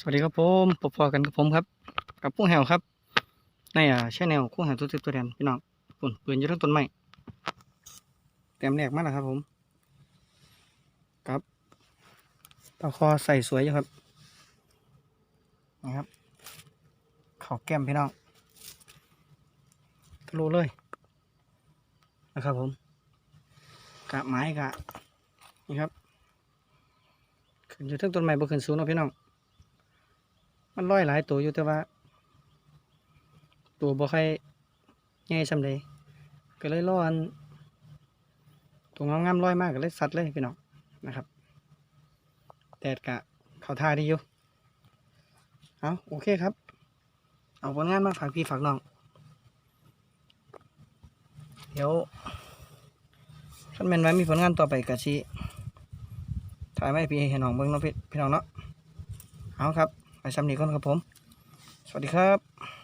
สวัสดีครับผมพบๆกันกับผมครับ กับพุ่งแหวครับ ในอ่าช่แนวพุ่งแหวตัวติดตัวแดนพี่น้องปุ่นปืนอยู่ทั้งต้นไม้เต็มแรกมาแล้วครับผมครับปลาคอใส่สวยอยู่ครับนะครับเข่าแก้มพี่น้องทะลุเลยนะครับผมกะไม้กะนี่ครับขึ้นอยู่ทั้งต้นไม้บ่ขึ้นสูงนะพี่น้อง มันร้อยหลายตัวอยู่แต่ว่า ตัวบ่ค่อยใหญ่ซำใดก็เลยรออันตัวงามๆร้อยมากก็เลยสัดเลยพี่น้องนะครับแดดกะเขาท่าดีอยู่เอาโอเคครับ เอาผลงานมาฝากพี่ฝากน้อง เดี๋ยวคันแม่นว่ามีผลงานต่อไปกะสิถ่ายมาให้พี่ให้น้องเบิ่งเนาะพี่พี่น้องเนาะเอาครับ ไปซ้ำนี้ก่อนครับผม สวัสดีครับ